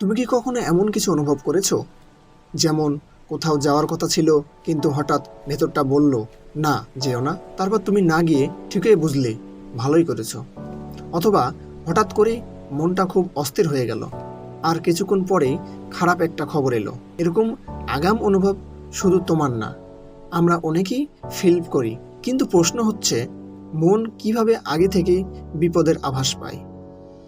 তুমি কি কখনো এমন কিছু অনুভব করেছ? যেমন, কোথাও যাওয়ার কথা ছিল, কিন্তু হঠাৎ ভেতরটা বলল, না, যেও না। তারপর তুমি না গিয়ে ঠিকই বুঝলে, ভালোই করেছ। অথবা হঠাৎ করে মনটা খুব অস্থির হয়ে গেল। আর কিছুক্ষণ পরেই খারাপ একটা খবর এলো। এরকম আগাম অনুভব শুধু তোমার না। আমরা অনেকেই ফিল করি, কিন্তু প্রশ্ন হচ্ছে, মন কীভাবে আগে থেকে বিপদের আভাস পায়?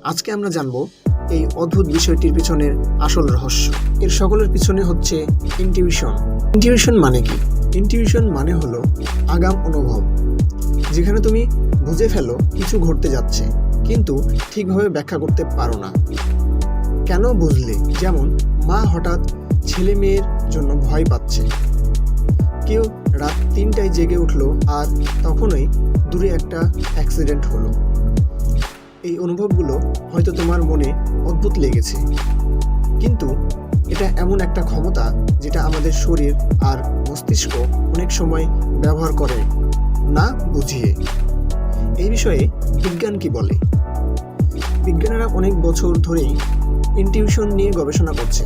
আজকে আমরা জানব এই অদ্ভুত বিষয়টির পিছনের আসল রহস্য। এর সকলের পিছনে হচ্ছে ইনটিউশন ইনটিউশন মানে কি? ইনটিউশন মানে হলো আগাম অনুভব, যেখানে তুমি বুঝে ফেলো কিছু ঘটতে যাচ্ছে, কিন্তু ঠিকভাবে ব্যাখ্যা করতে পারো না। কেন বুঝলে? যেমন, মা হঠাৎ ছেলে মেয়ের জন্য ভয় পাচ্ছে। কেউ রাত তিনটায় জেগে উঠল আর তখনই দূরে একটা অ্যাক্সিডেন্ট হলো। এই অনুভবগুলো হয়তো তোমার মনে অদ্ভুত লেগেছে। কিন্তু এটা এমন একটা ক্ষমতা যেটা আমাদের শরীর আর মস্তিষ্ক অনেক সময় ব্যবহার করে না বুঝিয়ে। এই বিষয়ে বিজ্ঞান কি বলে? বিজ্ঞানীরা অনেক বছর ধরেই ইনটিউশন নিয়ে গবেষণা করছে।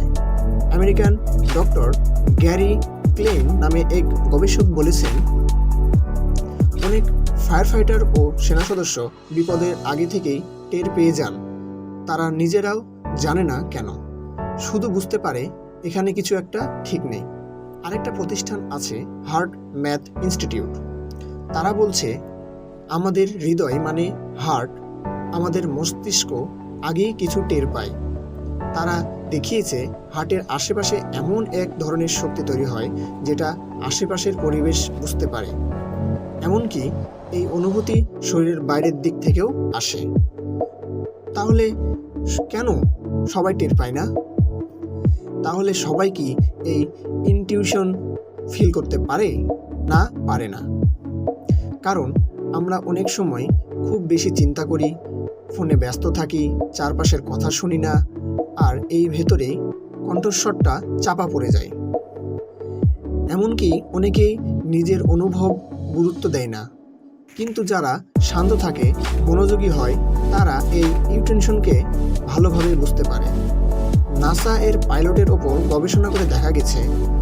আমেরিকান ডক্টর গ্যারি ক্লেন নামে এক গবেষক বলেছেন, অনেক ফায়ার ফাইটার ও সেনা সদস্য বিপদের আগে থেকেই টের পেয়ে যান। তারা নিজেরাও জানে না কেন। শুধু বুঝতে পারে এখানে কিছু একটা ঠিক নেই। আরেকটা প্রতিষ্ঠান আছে হার্ট ম্যাথ ইনস্টিটিউট। তারা বলছে, আমাদের হৃদয় মানে হার্ট, আমাদের মস্তিষ্ক আগেই কিছু টের পায়। তারা দেখিয়েছে হার্টের আশেপাশে এমন এক ধরনের শক্তি তৈরি হয় যেটা আশেপাশের পরিবেশ বুঝতে পারে। এমনকি এই অনুভূতি শরীরের বাইরের দিক থেকেও আসে। তাহলে কেন সবাই টের পায় না? তাহলে সবাই কি এই ইনটিউশন ফিল করতে পারে? না পারে না। কারণ আমরা অনেক সময় খুব বেশি চিন্তা করি, ফোনে ব্যস্ত থাকি, চারপাশের কথা শুনি না, আর এই ভেতরে কণ্ঠস্বরটা চাপা পড়ে যায়। এমনকি অনেকেই নিজের অনুভব গুরুত্ব দেয় না। কিন্তু যারা শান্ত থাকে, মনোযোগী হয়, তারা এই ইউটেনশনকে ভালোভাবে বুঝতে পারে। নাসা এর পাইলটের ওপর গবেষণা করে দেখা গেছে,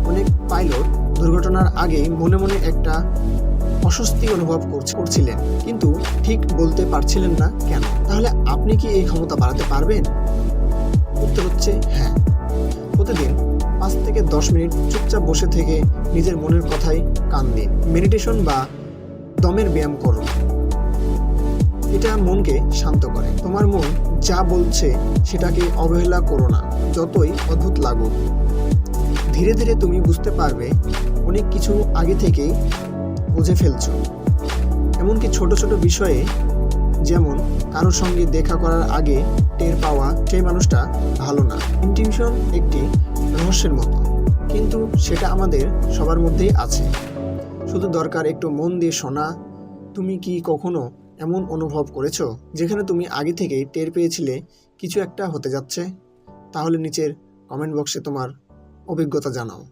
অনেক পাইলট দুর্ঘটনার আগেই মনে মনে একটা অস্বস্তি অনুভব করছ- করছিলেন। কিন্তু ঠিক বলতে পারছিলেন না কেন? তাহলে আপনি কি এই ক্ষমতা বাড়াতে পারবেন? উত্তর হচ্ছে হ্যাঁ। প্রতিদিন পাঁচ থেকে দশ মিনিট চুপচাপ বসে থেকে নিজের মনের কথাই কান দিন। মেডিটেশন বা দমের ব্যায়াম করো। এটা মনকে শান্ত করে। তোমার মন যা বলছে সেটাকে অবহেলা করো না, যতই অদ্ভুত লাগুক। ধীরে ধীরে তুমি বুঝতে পারবে, অনেক কিছু আগে থেকেই বুঝে ফেলছো। এমনকি ছোট ছোট বিষয়ে যেমন কারোর সঙ্গে দেখা করার আগে টের পাওয়া সেই মানুষটা ভালো না। ইনটিউশন একটি রহস্যের মতো, কিন্তু সেটা আমাদের সবার মধ্যেই আছে। শুধু দরকার একটু মন দিয়ে শোনা। তুমি কি কখনো এমন অনুভব করেছ যেখানে তুমি আগে থেকেই টের পেয়েছিলে কিছু একটা হতে যাচ্ছে? তাহলে নিচের কমেন্ট বক্সে তোমার অভিজ্ঞতা জানাও।